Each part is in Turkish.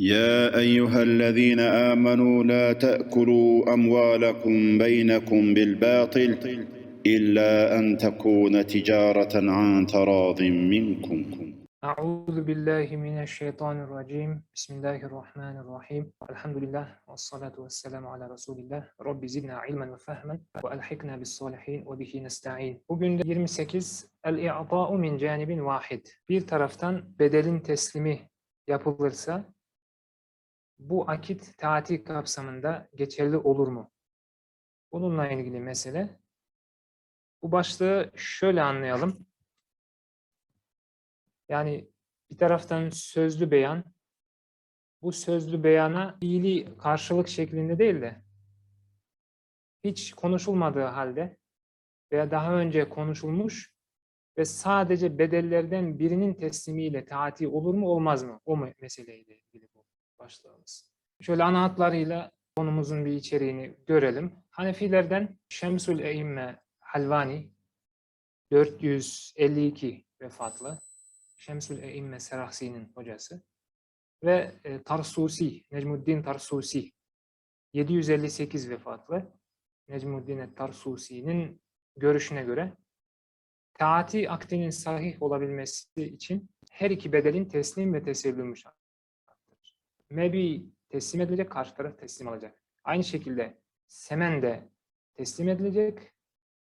يا أيها الذين آمنوا لا تأكلوا أموالكم بينكم بالباطل إلا أن تكون تجارة عن تراض منكم. أعوذ بالله من الشيطان الرجيم. بسم الله الرحمن الرحيم. الحمد لله والصلاة والسلام على رسول الله. رب زدنا علما وفهما وألحقنا بالصالحين وبه نستعين. Bugün de 28 El-i'ta'u min canibin vahid Bir taraftan bedelin teslimi yapılırsa bu akit taati kapsamında geçerli olur mu? Bununla ilgili mesele. Bu başlığı şöyle anlayalım. Yani bir taraftan sözlü beyan, bu sözlü beyana fiili karşılık şeklinde değil de hiç konuşulmadığı halde veya daha önce konuşulmuş ve sadece bedellerden birinin teslimiyle taati olur mu olmaz mı? O me- meseleyle ilgili bu başlığımız. Şöyle ana hatlarıyla konumuzun bir içeriğini görelim. Hanefilerden Şemsül Eimme Halvani 452 vefatlı. Şemsül Eimme Serahsi'nin hocası ve e, Tarsusi, Necmuddin Tarsusi 758 vefatlı Necmuddin Tarsusi'nin görüşüne göre taati akdinin sahih olabilmesi için her iki bedelin teslim ve tesellümü şarttır. Mebi teslim edilecek, karşı taraf teslim alacak. Aynı şekilde semen de teslim edilecek,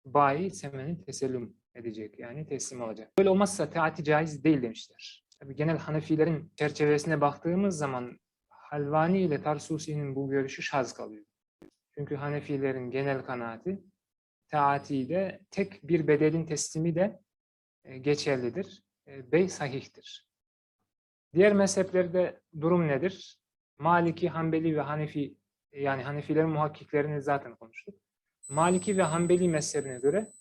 bayi semeni tesellüm edecek yani teslim alacak. Böyle olmazsa taati caiz değil demişler. Tabii genel Hanefilerin çerçevesine baktığımız zaman Halvani ile Tarsusi'nin bu görüşü şaz kalıyor. Çünkü Hanefilerin genel kanaati taatiyle tek bir bedelin teslimi de e, geçerlidir. E, Bey sahihtir. Diğer mezheplerde durum nedir? Maliki, Hanbeli ve Hanefi yani Hanefilerin muhakkiklerini zaten konuştuk. Maliki ve Hanbeli mezhebine göre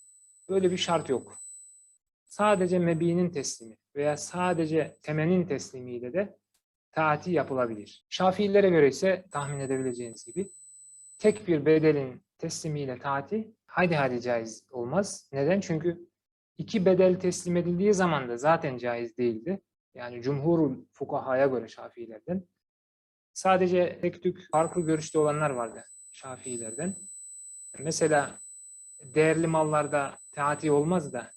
Böyle bir şart yok. Sadece mebi'nin teslimi veya sadece temenin teslimiyle de taati yapılabilir. Şafiilere göre ise tahmin edebileceğiniz gibi tek bir bedelin teslimiyle taati haydi haydi caiz olmaz. Neden? Çünkü iki bedel teslim edildiği zaman da zaten caiz değildi. Yani cumhurul fukahaya göre Şafiilerden. Sadece tek tük farklı görüşte olanlar vardı Şafiilerden. Mesela değerli mallarda taati olmaz da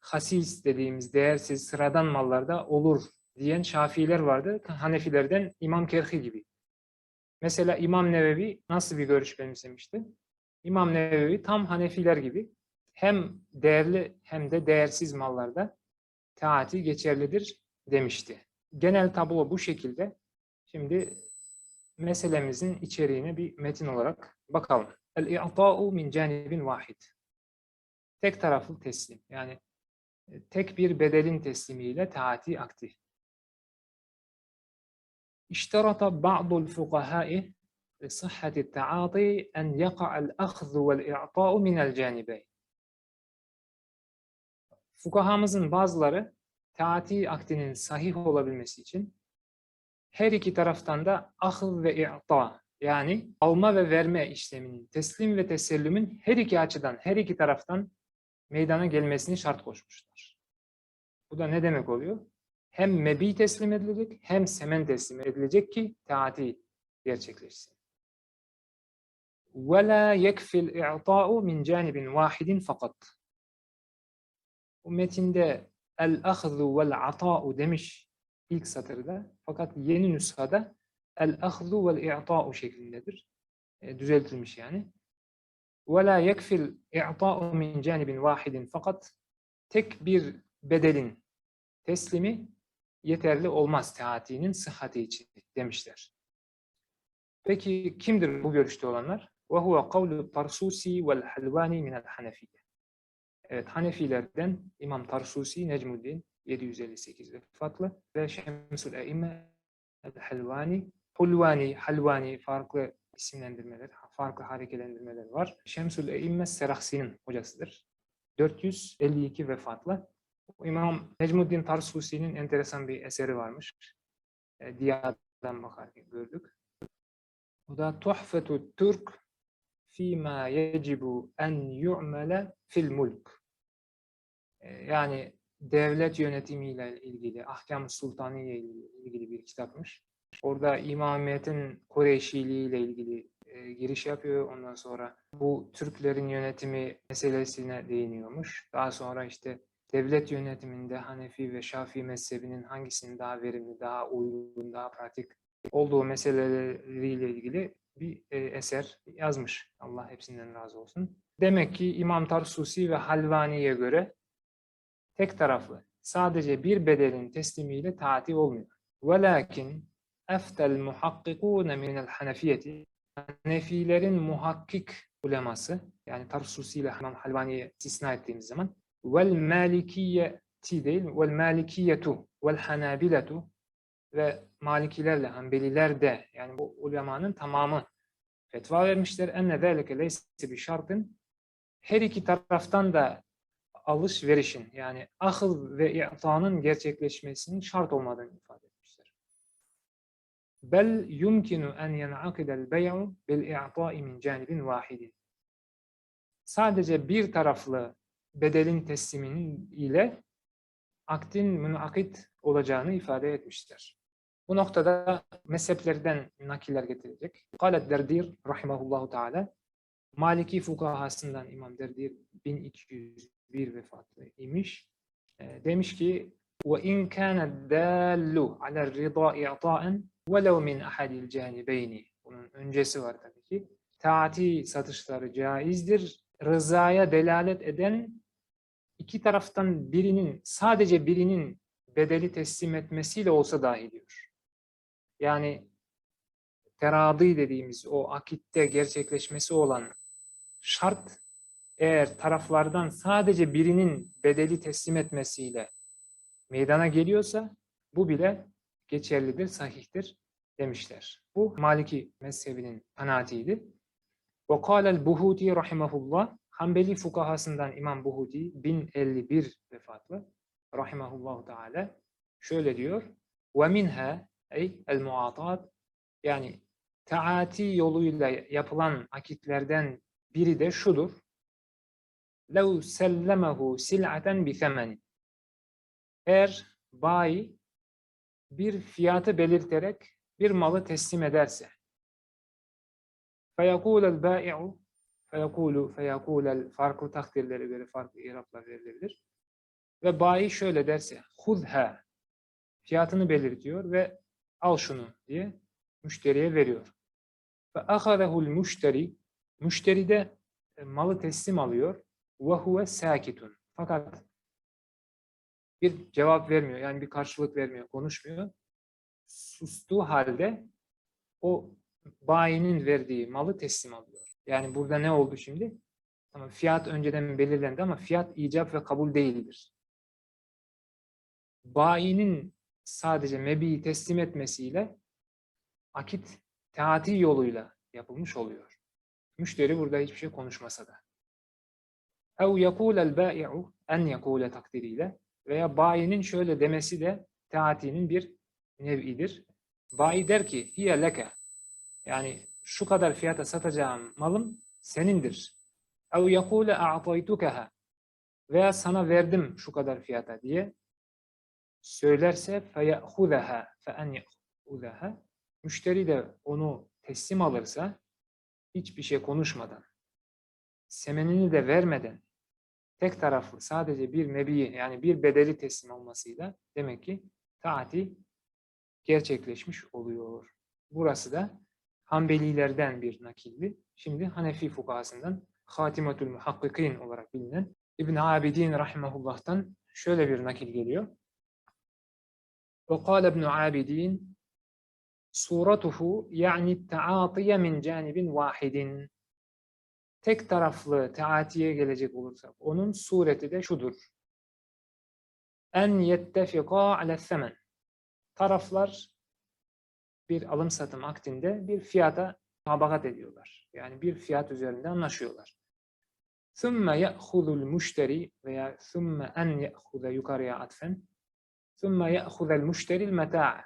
hasis dediğimiz değersiz sıradan mallarda olur diyen Şafiiler vardı. Hanefilerden İmam Kerhi gibi. Mesela İmam Nevevi nasıl bir görüş benimsemişti? İmam Nevevi tam Hanefiler gibi hem değerli hem de değersiz mallarda taati geçerlidir demişti. Genel tablo bu şekilde. Şimdi meselemizin içeriğine bir metin olarak bakalım. El-i'ta'u min canibin vahid. Tek taraflı teslim. Yani e, tek bir bedelin teslimiyle taati akdi. اشترط بعض الفقهاء لصحة التعاطي أن يقع الأخذ والإعطاء من الجانبين. Fukahamızın bazıları taati akdinin sahih olabilmesi için her iki taraftan da ahıl ve i'ta yani alma ve verme işleminin, teslim ve tesellümün her iki açıdan, her iki taraftan meydana gelmesini şart koşmuşlar. Bu da ne demek oluyor? Hem mebi teslim edilecek hem semen teslim edilecek ki taati gerçekleşsin. وَلَا يَكْفِ الْاِعْطَاءُ مِنْ جَانِبٍ وَاحِدٍ fakat. Bu metinde el-ahzu vel-ata'u demiş ilk satırda. Fakat yeni nüshada el-ahzu vel-i'ta'u şeklindedir. E, düzeltilmiş yani. وَلَا يَكْفِ الْاِعْطَاءُ مِنْ جَانِبٍ وَاحِدٍ fakat tek bir bedelin teslimi yeterli olmaz taatinin sıhhati için demişler. Peki kimdir bu görüşte olanlar? وَهُوَ قَوْلُ الطَّرْسُوسِ وَالْحَلْوَانِ مِنَ الْحَنَفِيَّةِ Evet, Hanefilerden İmam Tarsusi Necmuddin 758 vefatlı ve Şemsül Eime El-Helvani, Hulvani, Halvani farklı isimlendirmeler, farklı hareketlendirmeler var. Şemsül Eime Serahsi'nin hocasıdır. 452 vefatlı. İmam Necmuddin Tarsusi'nin enteresan bir eseri varmış. E, Diya'dan bakarken gördük. Bu da Tuhfetu Türk fîmâ yecibu en yu'mele fil mulk. E, Yani devlet yönetimiyle ilgili, ahkam sultaniye ile ilgili bir kitapmış. Orada İmamiyet'in Kureyşiliği ile ilgili e, giriş yapıyor. Ondan sonra bu Türklerin yönetimi meselesine değiniyormuş. Daha sonra işte devlet yönetiminde Hanefi ve Şafii mezhebinin hangisinin daha verimli, daha uygun, daha pratik olduğu meseleleriyle ilgili bir e, eser yazmış. Allah hepsinden razı olsun. Demek ki İmam Tarsusi ve Halvani'ye göre tek taraflı sadece bir bedelin teslimiyle taati olmuyor. Velakin eftel muhakkikûne minel hanefiyeti Hanefilerin muhakkik uleması yani Tarsusi ile İmam Halvani'yi istisna ettiğimiz zaman vel malikiyeti değil vel malikiyetu vel hanabiletu ve Malikilerle Hanbeliler de yani bu ulemanın tamamı fetva vermişler. Enne zâlike leyse bi şartın her iki taraftan da alışverişin yani akıl ve i'tanın gerçekleşmesinin şart olmadığını ifade etmişler. Bel yumkinu en yen'akidel bey'u bil i'ta'i min canibin vahidin. Sadece bir taraflı bedelin tesliminin ile akdin münakit olacağını ifade etmişler. Bu noktada mezheplerden nakiller getirecek. Kalet Derdir rahimahullahu teala Maliki fukahasından İmam Derdir 1201 vefatlı imiş. E, demiş ki ve in kana dallu ala rida i'ta'en velev min ahadil canibeyni. Bunun öncesi var tabii ki. Taati satışları caizdir. Rızaya delalet eden iki taraftan birinin sadece birinin bedeli teslim etmesiyle olsa dahi diyor. Yani teradi dediğimiz o akitte gerçekleşmesi olan şart eğer taraflardan sadece birinin bedeli teslim etmesiyle meydana geliyorsa bu bile geçerlidir, sahihtir demişler. Bu Maliki mezhebinin kanaatiydi. Ve kâlel Buhuti rahimahullah Hanbeli fukahasından İmam Buhuti 1051 vefatlı rahimahullahu teala şöyle diyor. Minha ey el muatat yani taati yoluyla yapılan akitlerden biri de şudur. لَوْ سَلَّمَهُ سِلْعَةً بِثَمَنٍ Eğer bayi bir fiyatı belirterek bir malı teslim ederse فَيَقُولَ الْبَائِعُ فَيَقُولُ فَيَقُولَ farklı takdirlere göre farklı iraplar verilebilir. Ve bayi şöyle derse خُذْهَا fiyatını belirtiyor ve al şunu diye müşteriye veriyor. Ve ahadehul müşteri, müşteri de e, malı teslim alıyor. Ve huve sakitun. Fakat bir cevap vermiyor. Yani bir karşılık vermiyor, konuşmuyor. Sustuğu halde o bayinin verdiği malı teslim alıyor. Yani burada ne oldu şimdi? Tamam, fiyat önceden belirlendi ama fiyat icap ve kabul değildir. Bayinin sadece mebiyi teslim etmesiyle akit taati yoluyla yapılmış oluyor. Müşteri burada hiçbir şey konuşmasa da. اَوْ يَقُولَ الْبَائِعُ en yakule takdiriyle veya bayinin şöyle demesi de taatinin bir nev'idir. Bayi der ki hiye leke yani şu kadar fiyata satacağım malım senindir. اَوْ يَقُولَ اَعْطَيْتُكَهَا veya sana verdim şu kadar fiyata diye söylerse feyehuzeha feen yehuzeha müşteri de onu teslim alırsa hiçbir şey konuşmadan semenini de vermeden tek taraflı sadece bir mebiyi yani bir bedeli teslim olmasıyla demek ki taati gerçekleşmiş oluyor. Burası da Hanbelilerden bir nakildi. Şimdi Hanefi fukahasından Hatimetül Muhakkikin olarak bilinen İbn Abidin Rahimahullah'tan şöyle bir nakil geliyor. وقال ابن عابدين suratuhu yani taatiye min canibin vahidin. Tek taraflı taatiye gelecek olursak onun sureti de şudur. En yettefika ale semen. Taraflar bir alım satım akdinde bir fiyata tabakat ediyorlar. Yani bir fiyat üzerinde anlaşıyorlar. ثُمَّ يَأْخُذُ الْمُشْتَرِ veya ثُمَّ اَنْ يَأْخُذَ yukarıya atfen ثُمَّ يَأْخُذَ الْمُشْتَرِ الْمَتَاعَ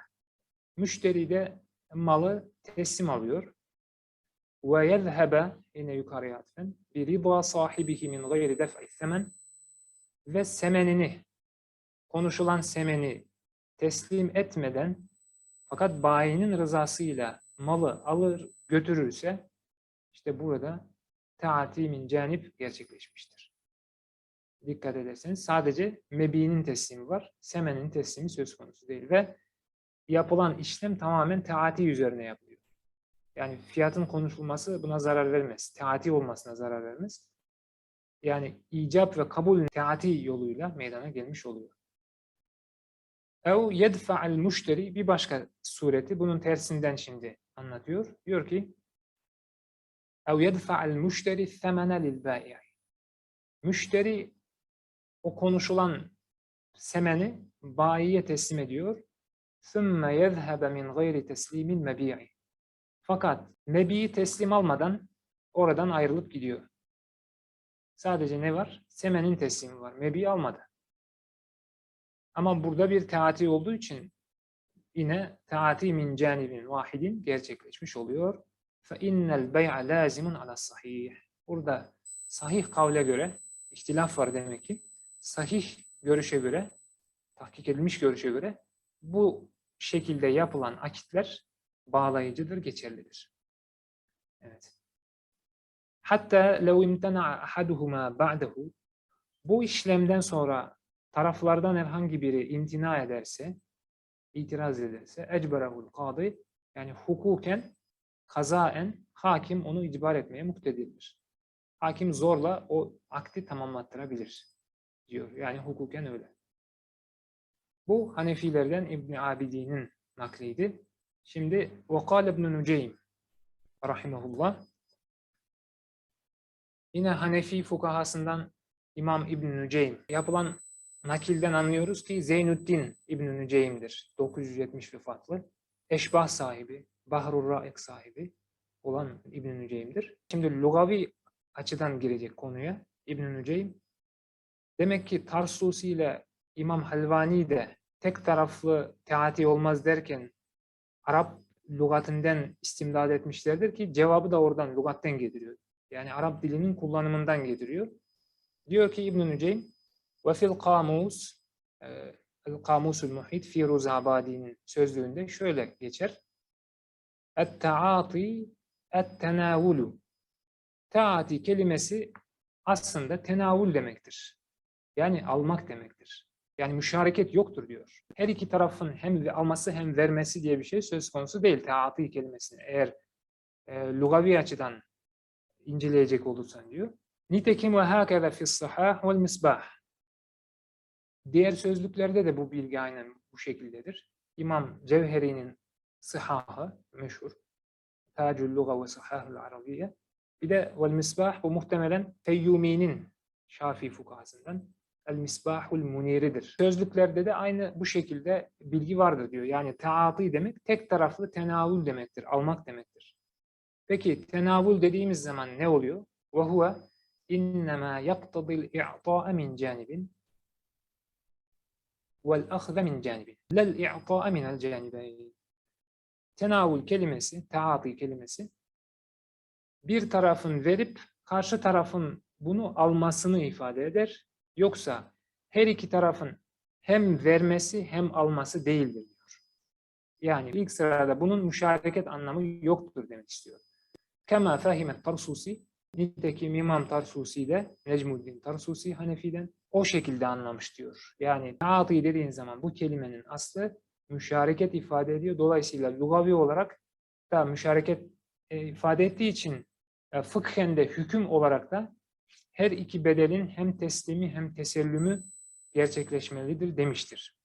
Müşteri de malı teslim alıyor. Ve yezhebe yine yukarıya atfen bir rida sahibihi min gayri def'i semen ve semenini konuşulan semeni teslim etmeden Fakat bayinin rızasıyla malı alır götürürse işte burada taati min canip gerçekleşmiştir. Dikkat ederseniz sadece mebi'nin teslimi var. Semenin teslimi söz konusu değil ve yapılan işlem tamamen taati üzerine yapılıyor. Yani fiyatın konuşulması buna zarar vermez. Taati olmasına zarar vermez. Yani icap ve kabul taati yoluyla meydana gelmiş oluyor. Ev yedfa'al müşteri bir başka sureti bunun tersinden şimdi anlatıyor. Diyor ki ev yedfa'al müşteri themene lil bâi' Müşteri o konuşulan semeni bayiye teslim ediyor. ثُمَّ يَذْهَبَ مِنْ غَيْرِ تَسْلِيمِ الْمَبِيعِ Fakat mebiyi teslim almadan oradan ayrılıp gidiyor. Sadece ne var? Semenin teslimi var. Mebiyi almadı. Ama burada bir taati olduğu için yine taati min canibin vahidin gerçekleşmiş oluyor. Fe innel bey'a lazimun ala sahih. Burada sahih kavle göre ihtilaf var demek ki. Sahih görüşe göre, tahkik edilmiş görüşe göre bu şekilde yapılan akitler bağlayıcıdır, geçerlidir. Evet. Hatta lev imtena ahaduhuma ba'dahu bu işlemden sonra taraflardan herhangi biri imtina ederse, itiraz ederse, ecberahul kadı yani hukuken, kazaen hakim onu icbar etmeye muktedirdir. Hakim zorla o akdi tamamlattırabilir diyor. Yani hukuken öyle. Bu Hanefilerden İbn Abidin'in nakliydi. Şimdi Vakal İbn Nuceym rahimehullah yine Hanefi fukahasından İmam İbn Nuceym yapılan nakilden anlıyoruz ki Zeynüddin İbn Nuceym'dir. 970 vefatlı. Eşbah sahibi, Bahrur Raik sahibi olan İbn Nuceym'dir. Şimdi lugavi açıdan girecek konuya İbn Nuceym Demek ki Tarsusi ile İmam Halvani de tek taraflı teati olmaz derken Arap lügatından istimdad etmişlerdir ki cevabı da oradan lügatten getiriyor. Yani Arap dilinin kullanımından getiriyor. Diyor ki İbn-i Nüceym ve fil kamus el kamusul muhit Firuz Abadi'nin sözlüğünde şöyle geçer. Et-taati et-tenavulu Taati kelimesi aslında tenavul demektir. Yani almak demektir. Yani müşareket yoktur diyor. Her iki tarafın hem alması hem vermesi diye bir şey söz konusu değil taati kelimesine. Eğer e, lugavi açıdan inceleyecek olursan diyor. Nitekim ve hakeza fis sahah vel misbah. Diğer sözlüklerde de bu bilgi aynen bu şekildedir. İmam Cevheri'nin sıhhahı meşhur. Tacül Luga ve Sahahul Arabiye. Bir de vel misbah bu muhtemelen Feyyumi'nin Şafii fukahasından El Misbahul Muniri'dir. Sözlüklerde de aynı bu şekilde bilgi vardır diyor. Yani taati demek tek taraflı tenavül demektir, almak demektir. Peki tenavül dediğimiz zaman ne oluyor? Ve huve innema yaktadil i'ta'a min canibin vel ahze min canibin. Lel i'ta'a minel canibeyn. Tenavül kelimesi, taati kelimesi bir tarafın verip karşı tarafın bunu almasını ifade eder. Yoksa her iki tarafın hem vermesi hem alması değildir diyor. Yani ilk sırada bunun müşareket anlamı yoktur demek istiyor. Kema fahimet Tarsusi nitekim İmam Tarsusi de Necmuddin Tarsusi Hanefi'den o şekilde anlamış diyor. Yani taati dediğin zaman bu kelimenin aslı müşareket ifade ediyor. Dolayısıyla lugavi olarak da müşareket e, ifade ettiği için e, fıkhen de hüküm olarak da her iki bedelin hem teslimi hem tesellümü gerçekleşmelidir demiştir.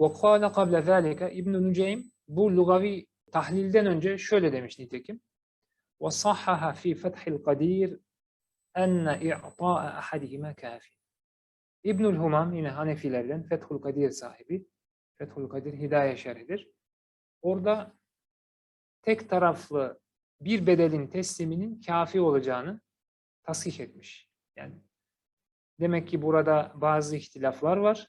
وَقَالَ قَبْلَ ذَٰلِكَ İbn-i Nüceym bu lugavi tahlilden önce şöyle demiş nitekim. وَصَحَّهَ ف۪ي فَتْحِ الْقَد۪يرِ اَنَّ اِعْطَاءَ اَحَدِهِمَا كَافٍ İbnül Humam yine Hanefilerden Fethul Kadir sahibi. Fethul Kadir Hidaye şerhidir. Orada tek taraflı bir bedelin tesliminin kafi olacağını tasih etmiş. Yani demek ki burada bazı ihtilaflar var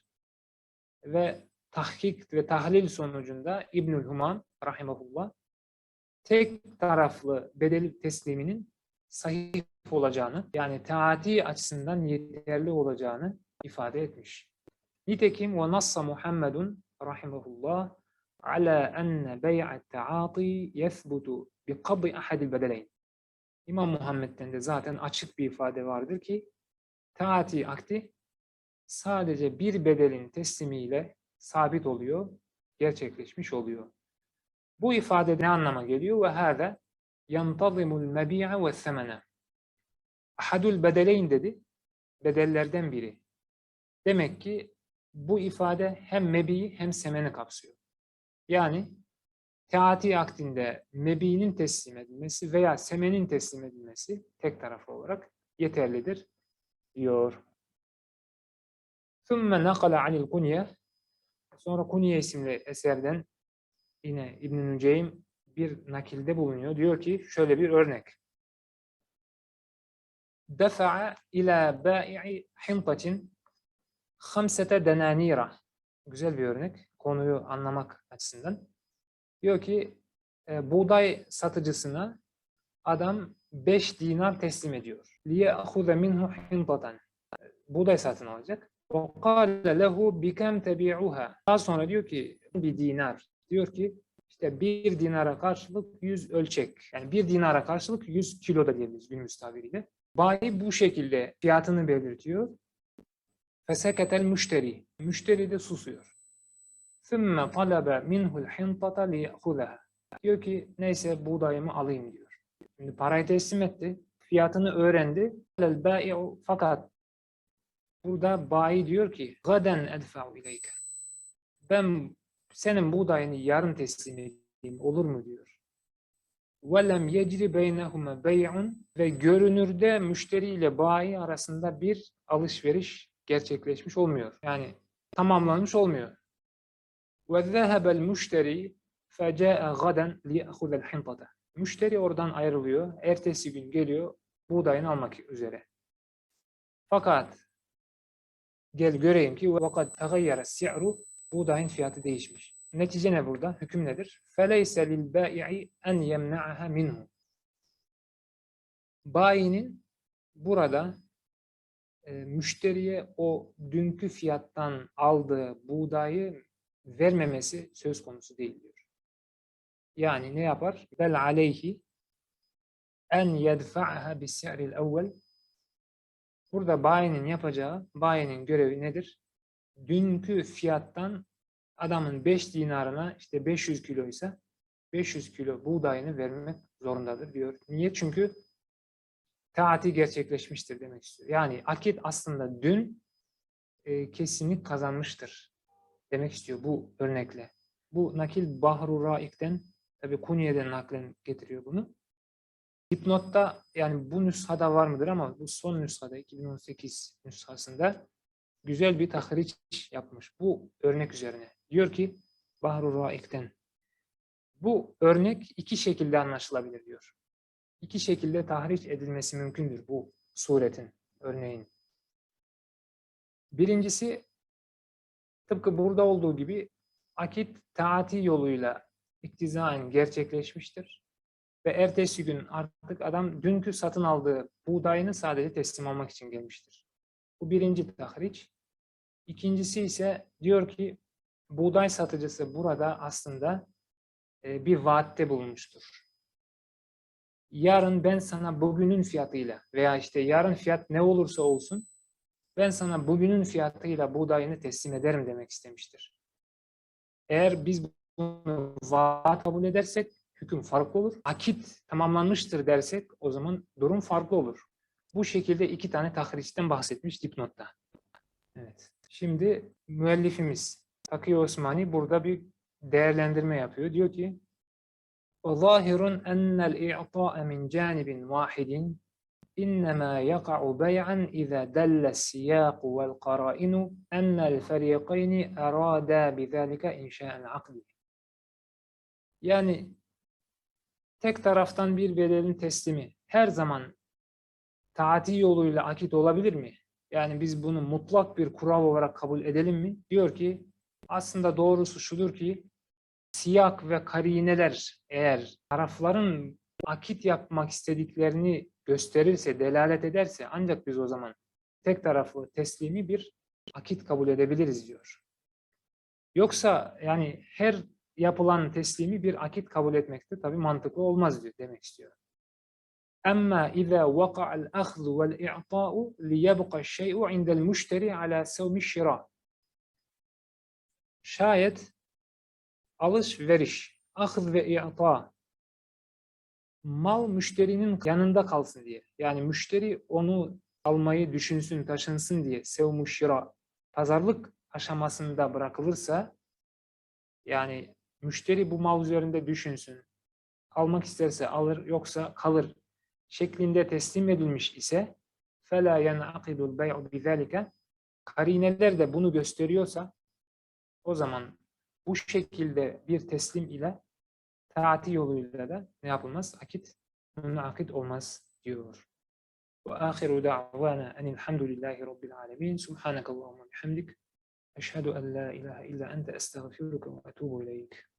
ve tahkik ve tahlil sonucunda İbnül Humam rahimahullah tek taraflı bedel tesliminin sahih olacağını yani taati açısından yeterli olacağını ifade etmiş. Nitekim ve nassa Muhammedun rahimahullah ala enne bey'at taati yethbutu bi kabı ahadil bedeleyn. İmam Muhammed'den de zaten açık bir ifade vardır ki taati akdi sadece bir bedelin teslimiyle sabit oluyor, gerçekleşmiş oluyor. Bu ifade ne anlama geliyor? Ve hâze yantazimul mebi'a ve semene. Ahadul bedeleyn dedi. Bedellerden biri. Demek ki bu ifade hem mebiyi hem semeni kapsıyor. Yani taati akdinde mebiinin teslim edilmesi veya semenin teslim edilmesi tek taraflı olarak yeterlidir diyor. ثُمَّ نَقَلَ عَنِ الْقُنْيَةِ Sonra Kunye isimli eserden yine İbn-i Nüceym bir nakilde bulunuyor. Diyor ki şöyle bir örnek. دَفَعَ إِلَى بَائِعِ حِنْطَةٍ خَمْسَةَ دَنَانِيرَ Güzel bir örnek. Konuyu anlamak açısından. Diyor ki e, buğday satıcısına adam 5 dinar teslim ediyor. لِيَأْخُذَ مِنْهُ حِنْطَةً Buğday satın alacak. وَقَالَ لَهُ بِكَمْ تَبِيعُهَا Daha sonra diyor ki bir dinar. Diyor ki işte bir dinara karşılık 100 ölçek. Yani bir dinara karşılık 100 kilo da diyebiliriz günümüz tabiriyle. Bayi bu şekilde fiyatını belirtiyor. فَسَكَتَ müşteri. Müşteri de susuyor. ثُمَّ طَلَبَ مِنْهُ الْحِنْطَةَ لِيَأْخُذَهَا Diyor ki neyse buğdayımı alayım diyor. Şimdi parayı teslim etti. Fiyatını öğrendi. الْبَائِعُ Fakat burada bayi diyor ki gaden edfa'u ileyke. Ben senin buğdayını yarın teslim edeyim olur mu diyor. وَلَمْ يَجْرِ بَيْنَهُمَا بَيْعٌ Ve görünürde müşteri ile bayi arasında bir alışveriş gerçekleşmiş olmuyor. Yani tamamlanmış olmuyor. وَذَهَبَ الْمُشْتَرِي فَجَاءَ غَدًا لِيَأْخُذَ الْحِنْطَةَ Müşteri oradan ayrılıyor. Ertesi gün geliyor buğdayını almak üzere. Fakat gel göreyim ki وَقَدْ تَغَيَّرَ السِّعْرُ Buğdayın fiyatı değişmiş. Netice ne burada? Hüküm nedir? فَلَيْسَ لِلْبَائِعِ اَنْ يَمْنَعَهَا مِنْهُ Bayinin burada e, müşteriye o dünkü fiyattan aldığı buğdayı vermemesi söz konusu değil diyor. Yani ne yapar? Bel aleyhi en yedfa'ha bis si'ril evvel Burada bayinin yapacağı, bayinin görevi nedir? Dünkü fiyattan adamın 5 dinarına işte 500 kiloysa 500 kilo buğdayını vermek zorundadır diyor. Niye? Çünkü taati gerçekleşmiştir demek istiyor. Yani akit aslında dün e, kesinlik kazanmıştır demek istiyor bu örnekle. Bu nakil Bahru Raik'ten tabi Kunye'den naklen getiriyor bunu. Dipnotta yani bu nüshada var mıdır ama bu son nüshada 2018 nüshasında güzel bir tahriç yapmış bu örnek üzerine. Diyor ki Bahru Raik'ten bu örnek iki şekilde anlaşılabilir diyor. İki şekilde tahriş edilmesi mümkündür bu suretin, örneğin. Birincisi tıpkı burada olduğu gibi akit taati yoluyla iktizaen gerçekleşmiştir. Ve ertesi gün artık adam dünkü satın aldığı buğdayını sadece teslim almak için gelmiştir. Bu birinci tahriç. İkincisi ise diyor ki buğday satıcısı burada aslında e, bir vaatte bulunmuştur. Yarın ben sana bugünün fiyatıyla veya işte yarın fiyat ne olursa olsun ben sana bugünün fiyatıyla buğdayını teslim ederim demek istemiştir. Eğer biz bunu vaat kabul edersek hüküm farklı olur. Akit tamamlanmıştır dersek o zaman durum farklı olur. Bu şekilde iki tane tahriçten bahsetmiş dipnotta. Evet. Şimdi müellifimiz Takiye Osmani burada bir değerlendirme yapıyor. Diyor ki وظاهر أن الإعطاء من جانب واحد إنما يقع بيعا إذا دل السياق والقرائن أن الفريقين أرادا بذلك إنشاء العقد. Yani tek taraftan bir bedelin teslimi her zaman taati yoluyla akit olabilir mi? Yani biz bunu mutlak bir kural olarak kabul edelim mi? Diyor ki aslında doğrusu şudur ki siyak ve karineler eğer tarafların akit yapmak istediklerini gösterirse, delalet ederse ancak biz o zaman tek taraflı teslimi bir akit kabul edebiliriz diyor. Yoksa yani her yapılan teslimi bir akit kabul etmekte tabii mantıklı olmaz diyor demek istiyor. Ama iza vaka'al ahzu vel i'ta'u liyabqa şey'u indel müşteri ala sevmi şira. Şayet alışveriş, ahz ve i'ta mal müşterinin yanında kalsın diye. Yani müşteri onu almayı düşünsün, taşınsın diye sevmu şira pazarlık aşamasında bırakılırsa yani müşteri bu mal üzerinde düşünsün. Almak isterse alır yoksa kalır şeklinde teslim edilmiş ise فَلَا يَنْعَقِدُ الْبَيْعُ بِذَٰلِكَ Karineler de bunu gösteriyorsa o zaman bu şekilde bir teslim ile taati yoluyla da ne yapılmaz? Akit, akit olmaz diyor. Ve ahiru da'vana enilhamdülillahi rabbil alemin. Subhanakallahumma bihamdik. Eşhedü en la ilahe illa ente estağfiruke ve etubu ileyk.